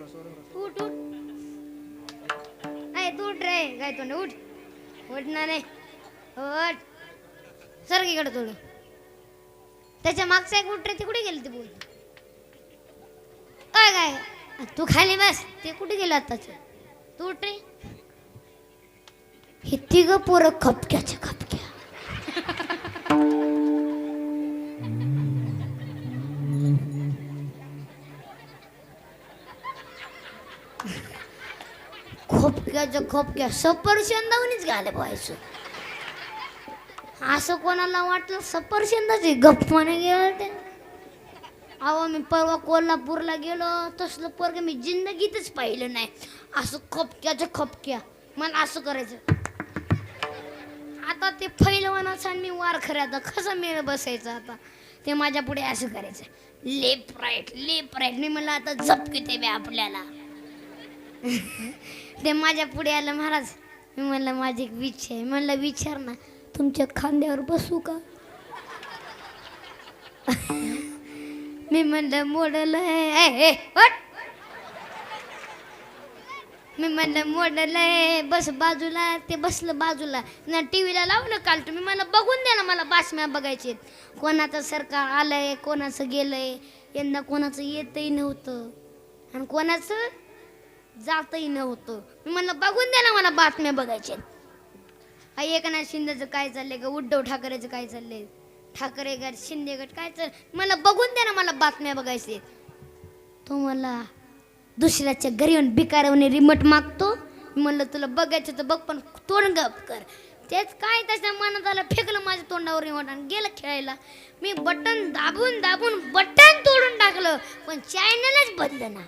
उठ उठ. नाही तू उठ रे. काय तोंड? उठ. उठ ना रे. उठ. सरकीकडे थोडं. त्याच्या मागचा एक उठ रे ते कुठे गेली ते बोल. काय काय? तू खाली बस. ते कुठे गेलं आताच तू उठ रे. हे तिघ पोरं खपक्याच्या खप खोपक्याच्या खोपक्या सफरचंदावणीच घाले पाहिजे असं कोणाला वाटलं सफरचंदाची गप्पाने गेलं ते. अहो मी परवा कोल्हापूरला गेलो. तसलं पोरग मी जिंदगीतच पाहिलं नाही. असं खपक्याचं खपक्या मला असं करायचं. आता ते फैलवानाचा आणि मी वार खरे आता कसा मेळ बसायचा आता? ते माझ्या पुढे असं करायचं. Left right left right. मी म्हणलं आता झपकी ते बे आपल्याला. ते माझ्या पुढे आलं महाराज मी म्हणलं माझी एक विचार आहे. म्हणलं विचार ना तुमच्या खांद्यावर बसू का? मी म्हणलं मोडल आहे. मी म्हणलं मोडल आहे बस बाजूला. ते बसलं बाजूला. ना टी व्हीला लावलं काल तुम्ही मला बघून द्या ना मला बातम्या बघायचे कोणाचं सरकार आलंय कोणाचं गेलंय यंदा कोणाचं येतही नव्हतं. आणि कोणाचं? जातही नव्हतं. मी म्हणलं बघून द्या ना मला बातम्या बघायच्या हा एकनाथ शिंदेचं काय चाललंय का उद्धव ठाकरेचं काय चाललंय? ठाकरे गट शिंदे गट काय चाल मला बघून द्या ना मला बातम्या बघायचे तो मला दुसऱ्याच्या घरी येऊन भिकाऱ्याने रिमोट मागतो. मी म्हणलं तुला बघायचं तर बघ पण तोंड गप कर. तेच काय त्याच्या मनात आलं फेकलं माझ्या तोंडावर रिमोट आणि गेलं खेळायला. मी बटन दाबून दाबून बटन तोडून टाकलं पण चॅनलच बदलं ना.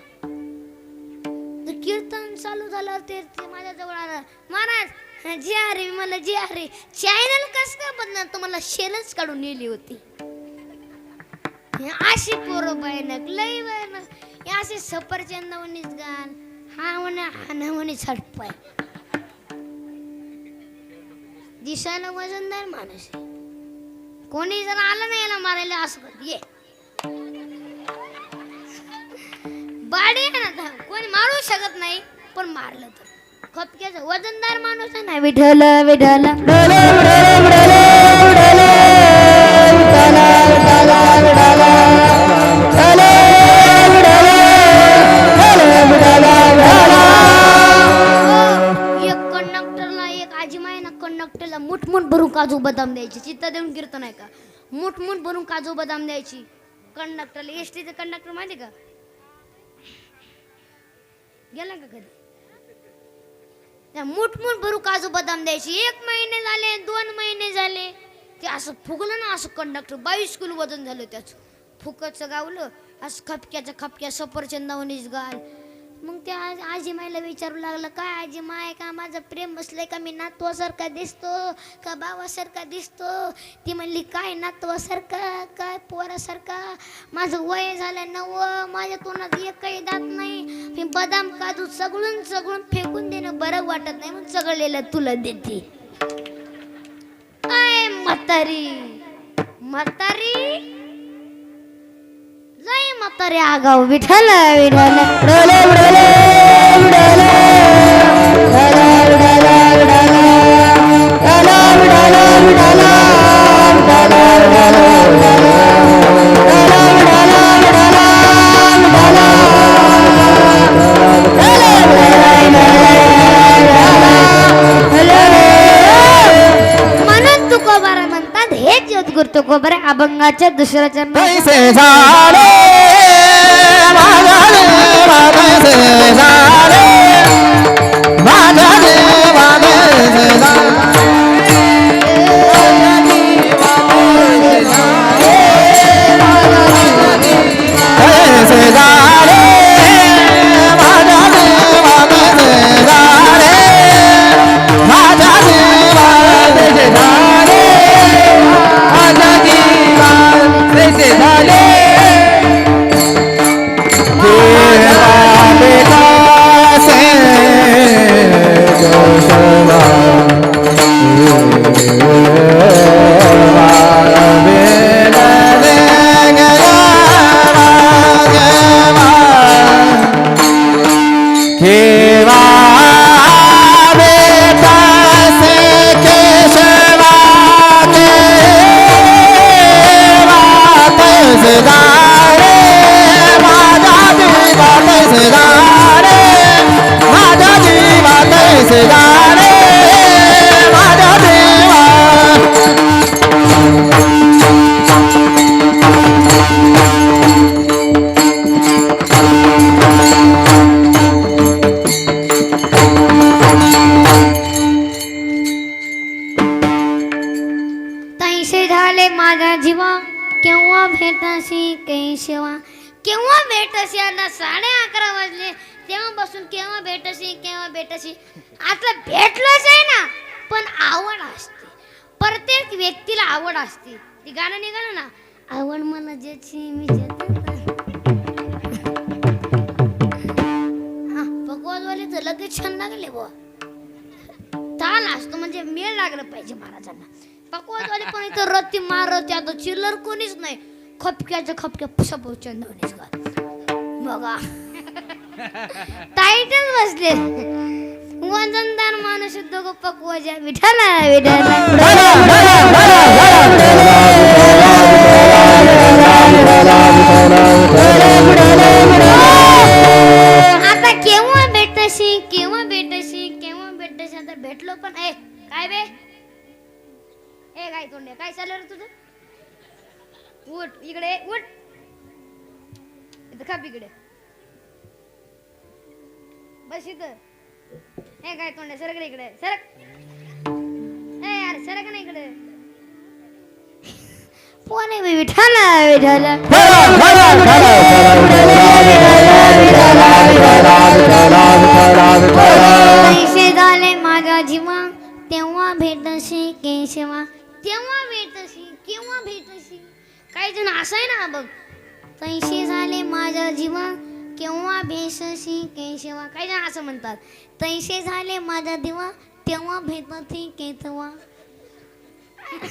कीर्तन चालू झालं ते ते माझ्याजवळ आलं. महाराज जे अरे मला जी अरे चॅनल कस काय बदलणार? तुम्हाला शेलच काढून नेली होती. अशी पोरं भयानक लय भयानक. हे असे वनीच गाण हा म्हणे हा ना म्हणे झडपाय दिसायला वजनदार माणूस आहे. कोणी जर आलं नाही याला मारायला असं ये बाडे ना आता. कोणी मारू शकत नाही पण मारलं तर. खपक्याचं वजनदार माणूस आहे ना विठल विठल हो, एक कंडक्टरला एक ना कंडक्टरला मुठमुठ भरून काजू बदाम द्यायची. चित्त देऊन कीर्तन आहे का? मुठमुठ भरून काजू बदाम द्यायची. कंडक्टरला एस टीचं कंडक्टर माहिती का? गेला का कधी? त्या मुठमुठ भरू काजू बदाम द्यायची. एक महिने झाले दोन महिने झाले. ते असं फुगलं ना असं कंडक्टर बावीस किलो वजन झालं त्याचं. फुकटचं गावलं. असं खपक्याचं खपक्या सफरचंदावणीच गाल मग त्या आज- आजी मायला विचारू लागलं काय आजी माय का माझं प्रेम बसलंय का? मी नातवासारखा दिसतो का बावासारखा दिसतो? ती म्हणली काय नातवासारखा काय पोरासारखा? माझं वय झालं नव माझ्या तोंडात एकही दात नाही. मी बदाम काजू सगळून सगळून फेकून देणं बरं वाटत नाही म्हणून सगळलेलं तुला देते. काय म्हातारी म्हातारी लय म्हातारी आगाव विठ्ठल विठ्ठल म्हणून ज्योतगुर तुकोबारा अभंगाच्या दुसऱ्या चरणात ताल असतो म्हणजे मेळ लागलं पाहिजे महाराजांना. पकवाजवाले पण इथं रत्ती मारत आता चिल्लर कोणीच नाही. खपक्याच्या खपक्या सपोज चंदवणीच बघा. टायटल बसले. वंदनदार माणूस दोघं पकवाजा विठाला विठाला भेटलो पण ए काय बे ए काय तोंडे काय चाललं रे तुझं उठ इकडे उठ इथं खाप इकडे बस इथं ए काय तोंडे सरक रे इकडे सरक ए यार सरक ना इकडे आहे बे? विठाला विठाला पैसे जीवा तेव्हा भेटशी केशवा तेव्हा भेटशी केव्हा भेटशी काही जण असं आहे ना बघ. तैसे झाले माझ्या जीवा केव्हा भेटशी केशवा काही जण असं म्हणतात. तैसे झाले माझा दिवा तेव्हा भेटती केतवा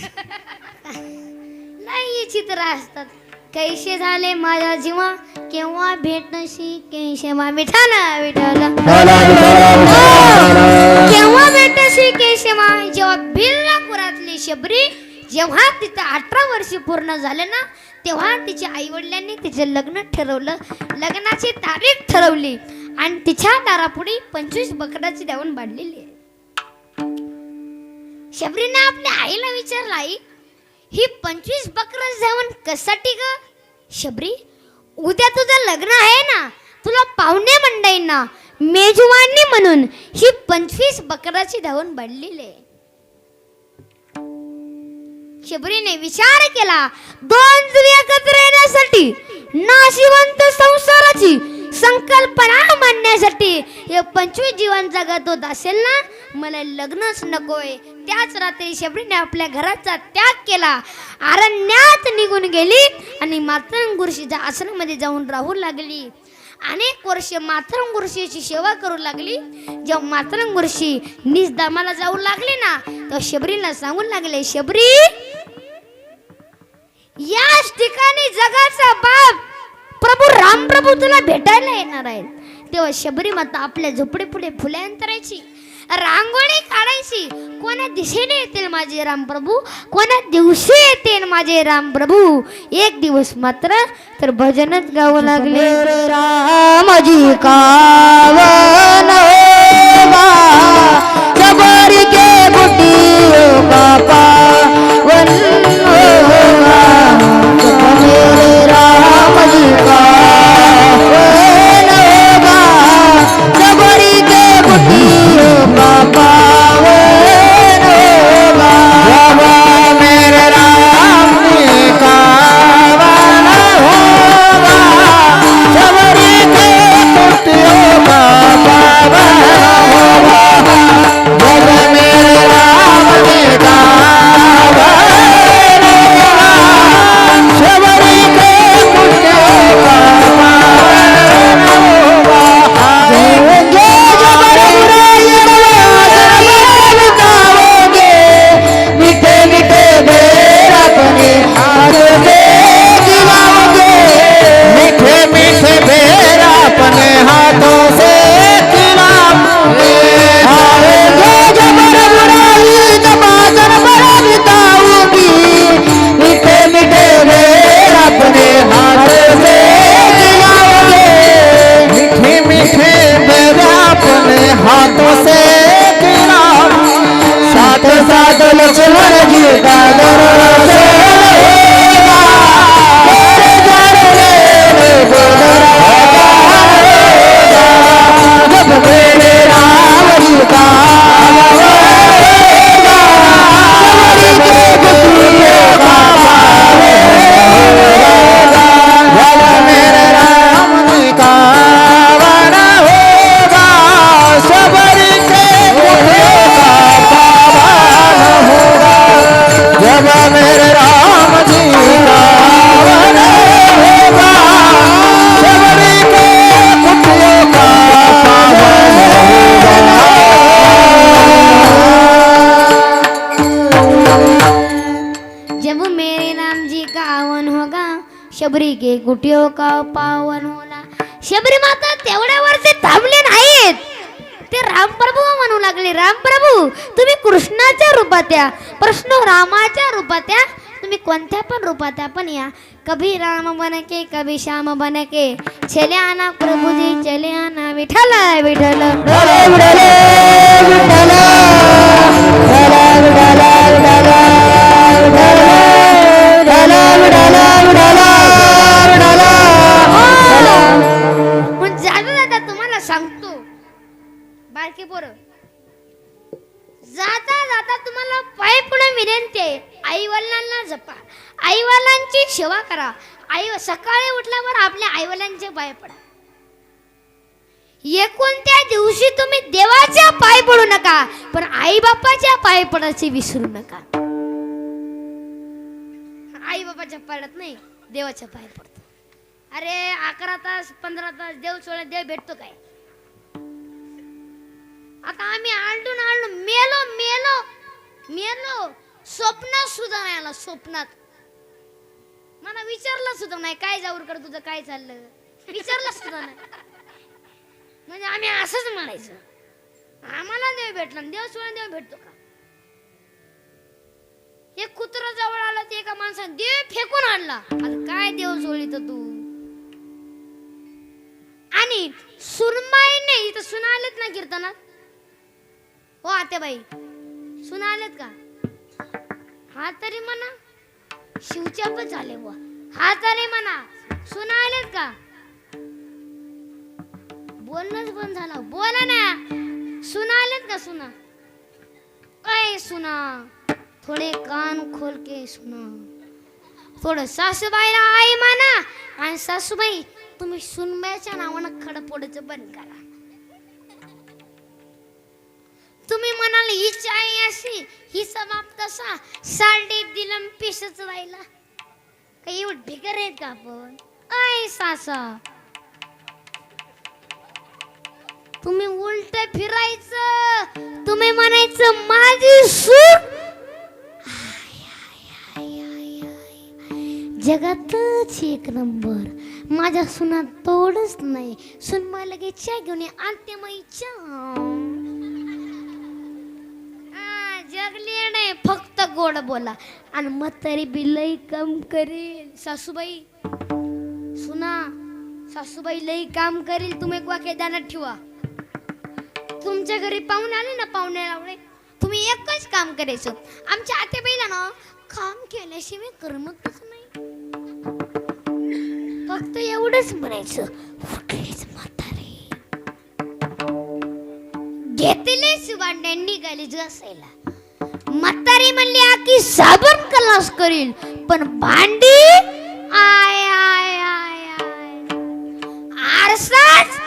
नाही चित्र असतात. कैसे झाले माझा जीवा? केव्हा भेटशी केशवा विठाला विठाला केव्हा भेटशी केशवा जेव्हा भिल्लापुरातली शबरी जेव्हा तिचं अठरा वर्ष पूर्ण झाले ना तेव्हा तिच्या आई वडिलांनी तिचे लग्न ठरवलं. लग्नाची तारीख ठरवली. आणि तिच्या दारापुढे पंचवीस बकराची देवण बांधलेली आहे. शबरीने आपल्या आईला विचारलं आई ही पंचवीस बकरा जेवण कशासाठी ग? शबरी उद्या तुझं लग्न आहे ना? तुला पाहुणे मंडळींना मेजवानी म्हणून ही पंचवीस बकराची धावून बनलेली आहे. शबरीने विचार केला दोन जुळी एकत्र येण्यासाठी नाशिवंत संसाराची संकल्पना मांडण्यासाठी हे पंचवीस जीवन जगत होत असेल ना? मला लग्नच नकोय. त्याच रात्री शबरीने आपल्या घराचा त्याग केला. अरण्यात निघून गेली आणि मातरंग गुरुशीच्या आसनामध्ये जाऊन राहू लागली. अनेक वर्ष मातरंग गुरुशीची सेवा करू लागली. जेव्हा मातरंग गुरुशी निज दामाला जाऊ लागले ना तेव्हा शबरीला सांगू लागले शबरी याच ठिकाणी जगाचा बाप प्रभू राम प्रभू तुला भेटायला येणार आहेत तेव्हा शबरी माता आपल्या झोपडी पुढे फुले अंतरायची रांगोळी काढायची कोणा दिशेने येतील माझे राम प्रभू कोणा दिवशी येतील माझे राम प्रभू एक दिवस मात्र तर भजनच गावं लागले. रामजी कावन राम प्रभू तुम्ही कृष्णाच्या रूपात या. प्रश्न रामाच्या रूपात या. तुम्ही कोणत्या पण रूपात पण या. कभी राम बनके कभी श्याम बनके. चले आना प्रभुजी चले आना विठल विठल हो. तुम्हाला सांगतो. बारकी पोरं. तुम्हाला पाय पुढे विनंती आहे आई वडिलांना जपा. आई वडिलांची सेवा करा. आई सकाळी उठल्यावर आपल्या आई वडिलांचे पाय पडा. एकोणत्या दिवशी तुम्ही देवाच्या पाय पडू नका पण आई बापाच्या पाय पडायचे विसरू नका. आई बापाच्या पडत नाही देवाच्या पाय पडतो. अरे अकरा तास पंधरा तास देव सोळा देव भेटतो काय? आता आम्ही आलडून आलडून मेलो मेलो मेलो स्वप्नात सुद्धा नाही आला स्वप्नात. मला विचारलं सुद्धा नाही काय जावरकर तुझं काय चाललं? विचारलं सुद्धा नाही. म्हणजे आम्ही असंच म्हणायचं. आम्हाला देव भेटला देव सोडा देव भेटतो का? एक कुत्रा जवळ आला ते एका माणसाने देव फेकून आणला. आता काय देव सोडली तर तू? आणि सुरमाईने इथं सुना आलेत ना कीर्तनात? हो आत्याबाई. सुना आलेत का? हा तरी म्हणा. शिवच्या पण झाले व हा तरी म्हणा. सुना आलेत का? बोलणंच बंद झालं. बोला ना. सुना आलेत का सुना? काय सुना. थोडे कान खोल के सुना. थोडं सासूबाईला आई म्हणा. आणि सासूबाई तुम्ही सुनबाईच्या नावानं खडं पोडायचं बंद करा. तुम्ही म्हणाल आई अशी ही समाप्त असा साडे दिलम पिशच राहिला काही एवढं भिकर आहेत का आपण? ऐ सासा. तुम्ही उलट फिरायचं तुम्ही म्हणायचं माझी सूट जगातच एक नंबर. माझ्या सुनात तोडच नाही. सुन मला लगेच चहा घेऊन ये. आणते मग इच्छा. आ, जगली नाही फक्त गोड बोला. आणि म्हातारी बी लई काम करेल. सासूबाई सुना सासूबाई लई काम करेल. तुम्ही एक वाक्य ध्यानात ठेवा. तुमच्या घरी पाहुणे आले ना पाहुणे लावले. तुम्ही एकच काम करायचं. आमच्या आतेबाईला ना काम केल्याशिवाय करमतच नाही. फक्त एवढंच म्हणायचं. कुठलीच म्हातारी. घेतलेच वांड्यांनी निघाली असायला म्हातारी म्हणली की साबण कलास करील. पण भांडी आय आय आय आय. आरसाच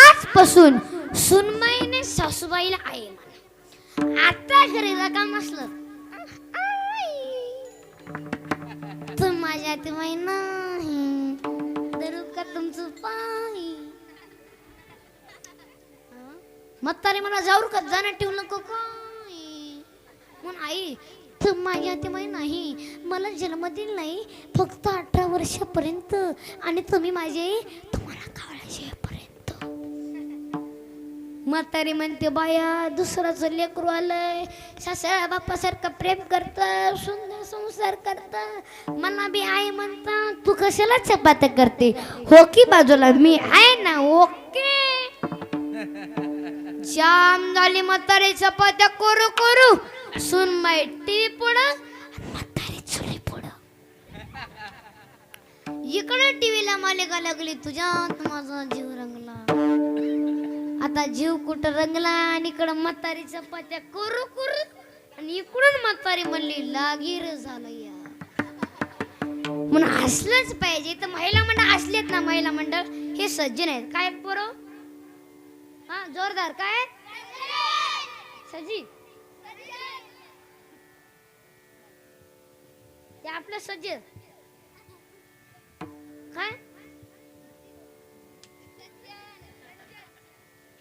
आजपासून सुनमाईने सासूबाईला आई म्हणा आता घरी काम असलं तू माझ्या ते माही नाही धरू का तुमचं पाही मत्तारी मला जाऊ का? जाणं ठेवू नको का? मग आई तू माझ्या ते माही नाही मला जन्म दिला नाही फक्त अठरा वर्षापर्यंत आणि तुम्ही माझे तुम्हाला काळाशेपर्यंत म्हातारी म्हणते बाया दुसराचं लेकरू आलंय सासऱ्या बापासारखं प्रेम करत सुंदर संसार करत. मला बी आई म्हणता तू कशाला चपात्या करते? हो की बाजूला? मी आहे ना ओके. जाम झाली म्हातारी चपात्या करू करू. सुन माय टीव्ही पुढं म्हातारी चुली पुढं. इकडे टीव्हीला मालिका लागली तुझ्यात माझा जीव रंगला. आता जीव कुठं रंगला आणि इकडं म्हातारी चपात्या करू करू आणि इकडून म्हातारी म्हणली लागीर झालं या म्हणून हसलंच पाहिजे. तर महिला मंडळ असलेत ना महिला मंडळ हे सज्जन आहेत. काय पोरं? हा जोरदार. काय सजी. ते आपलं सज्ज. काय?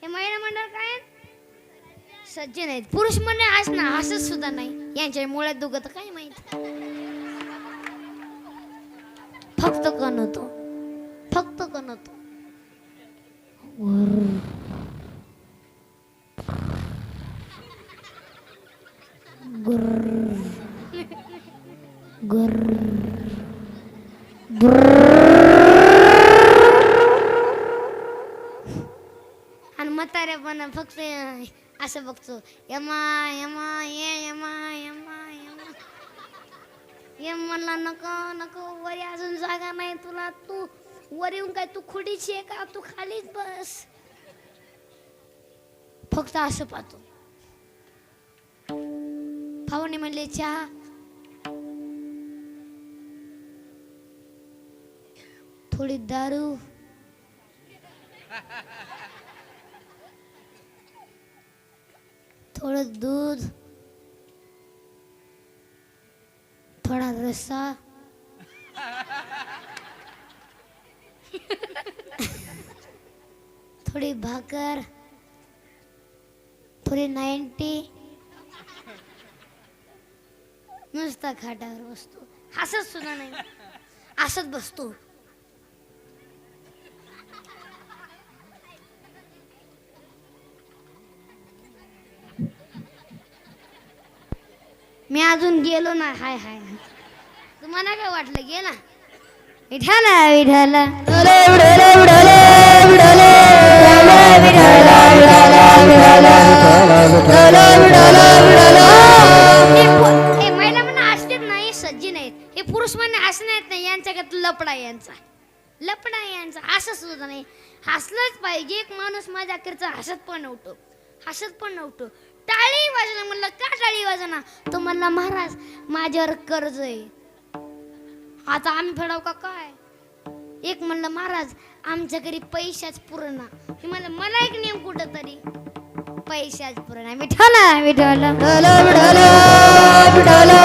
हे महिला मंडळ काय सज्जन आहेत पुरुष मंडळ आज ना असंच सुद्धा नाही. यांच्या मुळात दुखत काय माहीत. फक्त कण होतो. फक्त कण होतो. आणि म्हातारे पण फक्त असं बघतो. यमा यमा ये यमा यमा यमा. ये म्हणला नको नको वरी अजून जागा नाही तुला. तू वर येऊन काय तू खोडीची आहे का? तू खालीच बस. फक्त असं पाहतो. पाहुणे म्हणले चहा थोडी दारू. थोडं दूध. थोडा रस्सा. थोडी भाकर. थोडी नाईन्टी. नुसता खाटावर बसतो. हसत सुद्धा नाही. हसत बसतो. मी अजून गेलो ना हाय हाय तुम्हाला काय वाटलं? गेला? विठाला हे महिला म्हणा असलेत नाही सज्जी नाहीत. हे पुरुष म्हणणे असं नाहीत नाही यांच्याकडे लपडा यांचा. लपडा यांचा. असं सुद्धा नाही. हसलंच पाहिजे. एक माणूस माझ्या करचा हसत पण नव्हतो. हसत पण नव्हतो. टाळी वाजणार म्हणलं का टाळी वाजना तो म्हणला महाराज माझ्यावर कर्ज आहे आता आम्ही फेडाव का काय एक म्हणलं महाराज आमच्या घरी पैशाच पुरणा मी म्हणलं मला एक नियम कुठं तरी पैशाच पुरणा विठला विठला विठाला विठाला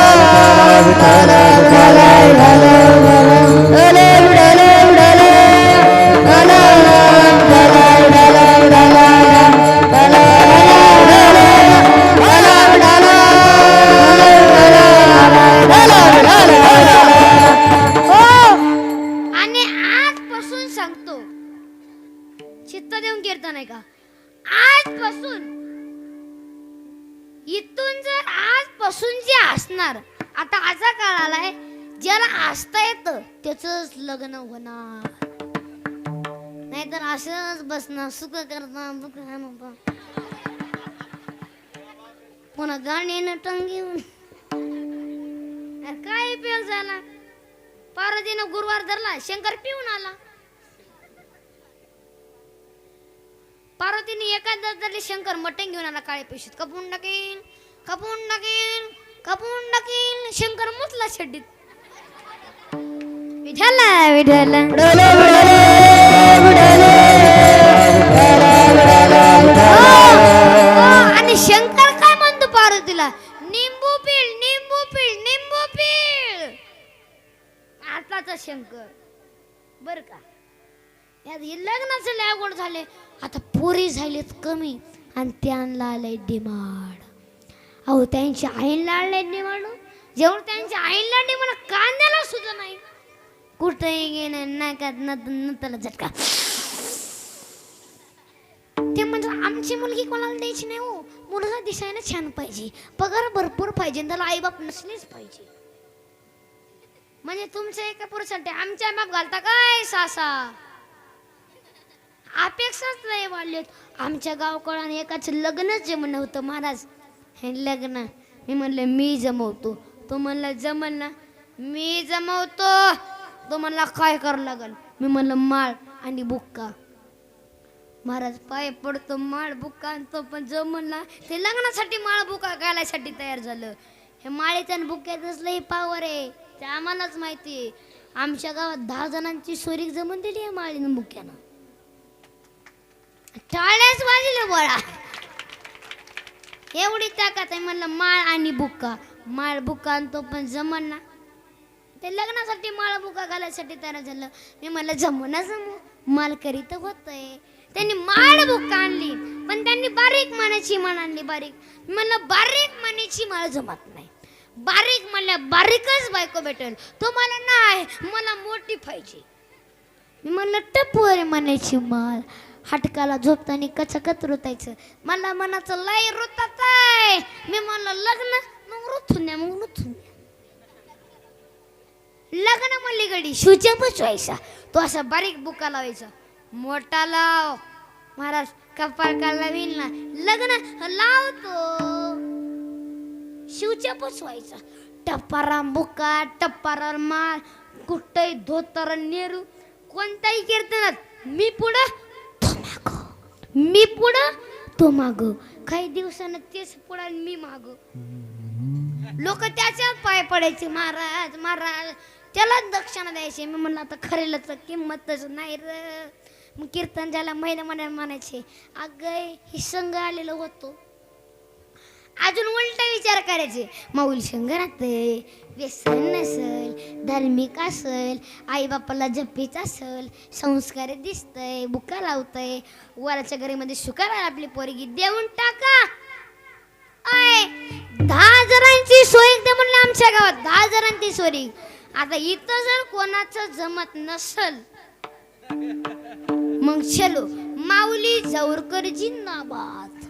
आता असा काळ आलाय ज्याला हसता येत त्याच लग्न होणार. नाहीतर असंच बसणार सुख करता दुःख करता. पुन्हा गाणी न घेऊन अरे काय पेल झाला? पार्वतीनं गुरुवार धरला शंकर पिऊन आला. पार्वतीने एखादा धरली शंकर मटण घेऊन आला काळे पेशीत कपून टाकेन कपून टाकेन. कपून टाकीन शंकर मुतला शड्डीत विठाला विठाला आणि शंकर काय म्हणतो पार्वतीला? निंबू पिळ निंबू पिळ निंबू पिळ. आताचा शंकर. बर का? यात हे लग्नाचे लय अवघड झाले आता पोरी झालेत कमी आणि त्यांना आलंय डिमांड. अहो त्यांच्या आईला आलंय डिमांड जेवढं त्यांच्या आईला मला कांद्याला सुद्धा नाही. कुठेही गेलं नाकात नत झटका. ते म्हणजे आमची मुलगी कोणाला द्यायची नाही हो. मुलगा दिसायला छान पाहिजे. पगार भरपूर पाहिजे त्याला आईबाप नसलेच पाहिजे. म्हणजे तुमच्या एका पुरुषासाठी आमच्या आईबाप घालता काय सासा? अपेक्षाच नाही वाढलेत. आमच्या गावकळाने एकाच लग्नच जमणं होतं महाराज हे लग्न. मी म्हणलं मी जमवतो. तो म्हणला जमल ना. मी जमवतो. तो म्हणला काय करावं लागल मी म्हणलं माळ आणि बुक्का. महाराज पाय पडतो माळ बुक्का आणि तो पण जमल ना. ते लग्नासाठी माळ बुक्का घालायसाठी तयार झालं. हे माळेचं आणि बुक्क्यातच लई पावर आहे. ते आम्हालाच माहिती आहे. आमच्या गावात दहा जणांची सोरीक जमून दिली आहे माळीनं बुक्यानं टाळ्याच वाजले बळा. एवढी ताकद आहे म्हणलं माळ आणि बुक्का माळ बुक्का आणतो पण जमन. ना ते लग्नासाठी माळ बुक्का घालायसाठी तयार झालं. मी म्हणलं जमू ना जमू. माल करीत होतंय. त्यांनी माळ बुक्का आणली. पण त्यांनी बारीक मानाची माळ आणली बारीक. मी म्हणलं बारीक मनाची माळ जमत नाही. बारीक म्हणल्या बारीकच बायको भेटेल. तो मला नाही मला मोठी पाहिजे. मी म्हणलं टपोरी मनाची माळ हटकाला झोपताना कचकत रुतायचं. मला मनाचं लय रुतात आहे. मी म्हणलं लग्न? मग रुथून द्या मग रुथून द्या. लग्न म्हणली गडी शिवच्या बसवायचा. तो असा बारीक बुका लावायचा. मोठा लाव. महाराज कपाळ काढला लावील ना. लग्न लावतो. शिवच्या बसवायचा. टप्पारा बुका टप्पारा माल कुठंही धोतर नेहरू कोणताही कीर्तनात मी पुढं मी पुढं तो माग. काही दिवसानं तेच पुढं आणि मी माग. लोक त्याच्या पाय पडायचे महाराज महाराज. त्यालाच दक्षिणा द्यायचे. मी म्हणलं आता खरेल तर किंमतच नाही र. मग कीर्तन ज्याला महिना मंडळ म्हणायचे अगं हे संघ आलेलो होतो. अजून उलटा विचार करायचे माऊली संघ राहते व्यसन नसल धार्मिक असल आई बापाला जपीच असल संस्कार दिसतंय बुका लावतंय वराच्या घरीमध्ये शुकार आपली पोरगी देऊन टाका. आय दहा हजारांची सोय दे म्हणले आमच्या गावात दहा हजारांची सोरी. आता इथं जर कोणाचं जमत नसल मग चलो माऊली जवरकरजी नाबाद.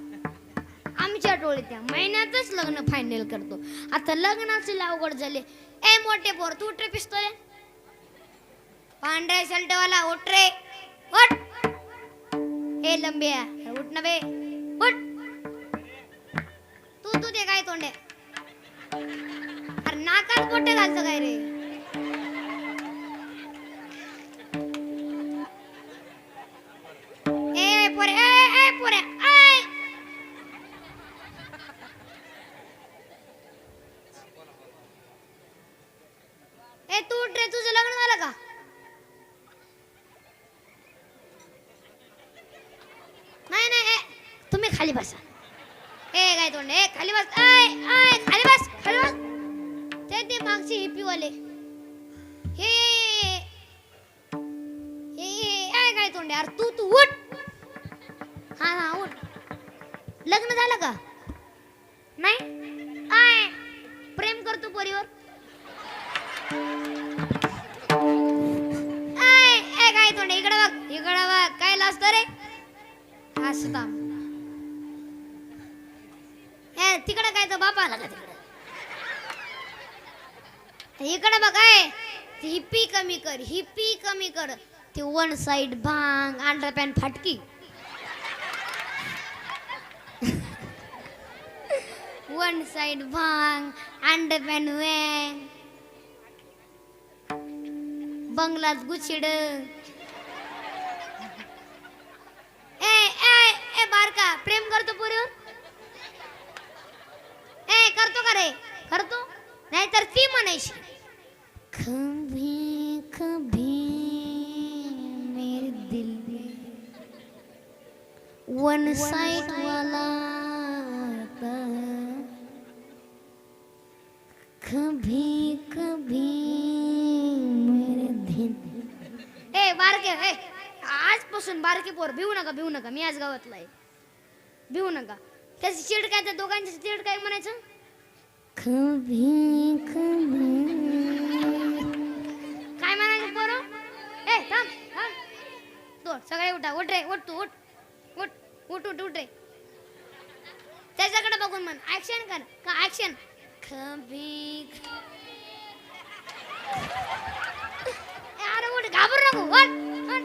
आमच्या टोळी त्या महिन्यातच लग्न फायनल करतो. आता लग्नाचे अवघड झाले. ए मोठे पोर तू उठरे पिस्तोले. पांढऱ्या शर्टवाला उठ रे. उठ. ए लंबिया उठ ना बे. उठ. तू तू ते काय तोंडे. अरे नाकात बोटे घालतो काय रे? ए पोरे ए ए तू उठ रे तुझं लग्न झालं का नाही नाही ए, तुम्ही खाली बसा ए काय तोंड ए खाली बस आय आय खाली बस खाली बस ते मागचे हिप्पी वाले। हे हे आय काय तोंड यार तू तू उठ। हा हा उठ. लग्न झालं का? नाही? आय प्रेम करतो पोरीवर. आय ए काय तोंड इकडे बघ इकडे बघ काय लाजत रे. असता ए तिकडे काय तर बापा आला का तिकडे इकडे बघाय हिप्पी कमी कर हिप्पी कमी कर. ती वन साइड भांग अंडर पॅन्ट फाटकी. वन साइड भांग अंडर पॅन्ट वॅन बंगलात गुचिड ए ए ए बारका प्रेम करतो पुरीवर ए करतो का रे करतो नाहीतर ती म्हणायची. कभी कभी मेरे दिल में वन साइड वाला आता। कभी कभी मेरे दिल ए बारके ए आजपासून बारके पोर भिवू नका भिवू नका मी आज गावातला आहे. भिवू नका. त्याची चिड काय त्या दोघांची चिड काय म्हणायचं? कभी कभी ऍक्शन कर का ऍक्शन कभी अरे उठ घाबरू नको. वन वन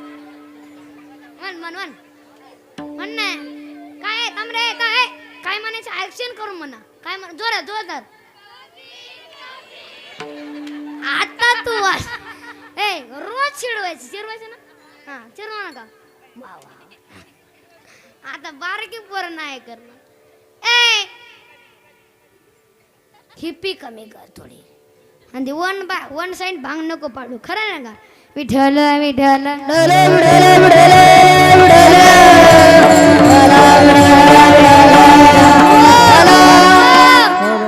वन वन म्हण म्हण ना काय थांब रे काय काय म्हणायचं? ऍक्शन करून म्हणा. काय म्हण जोरात जोरात. आता तू वाच ए रोज चिडवायचं चिरवायचं ना? हा चिडवा नका. आता बारकी पोरं नाही करणार ए हिप्पी कमी कर थोडी. आणि ती वन बा वन साईड भांग नको पाडू. खरं ना का? विठ्ठल विठ्ठल.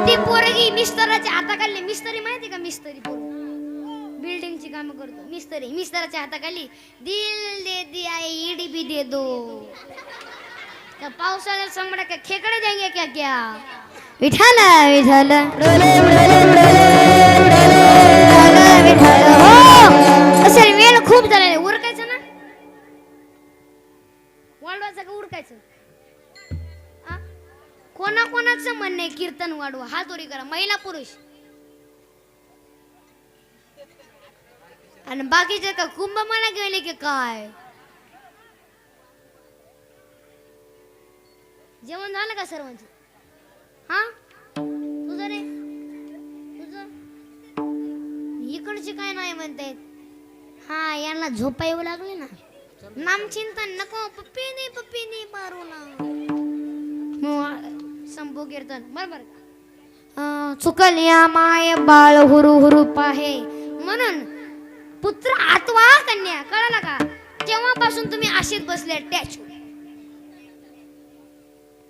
ती पोरगी मिस्तराच्या हाताखाली मिस्तरी माहिती का मिस्तरी पोरगी? बिल्डिंगची काम करतो. मिस्तरी मिस्तराच्या हाताखाली दिल दे दी आई ईडी भी दे. दो पावसाळ्यात समडा का खेकडे देंगे क्या क्या? विठाल विठाल डोले बुडले हो वेळ खूप झाला उरकायचं ना? वाढवायचं का उरकायचं? कोणा कोणाकोणाचं म्हणणं आहे कीर्तन वाढवा. हा दोरी करा. महिला पुरुष. आणि बाकीचे का कुंभ म्हणा गेले की काय? जेवण झालं का सर्वांचं? हा? तुझं रे तुझं इकडचे काय नाही म्हणतायत हा यांना झोपा येऊ लागली ना. नामचिंतन नको पप्पी नाही पप्पी नाही मारू ना. संभू कीर्तन. बरोबर चुकल चुकल्या माय बाळ हुरु हुरु पाहे. म्हणून पुत्र आत्वा कन्या कळाला का? तेव्हापासून तुम्ही अशीच बसले टॅच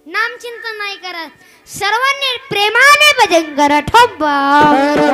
नाम चिंतन नाही करत. सर्वांनी प्रेमाने भजन करत हो बाळ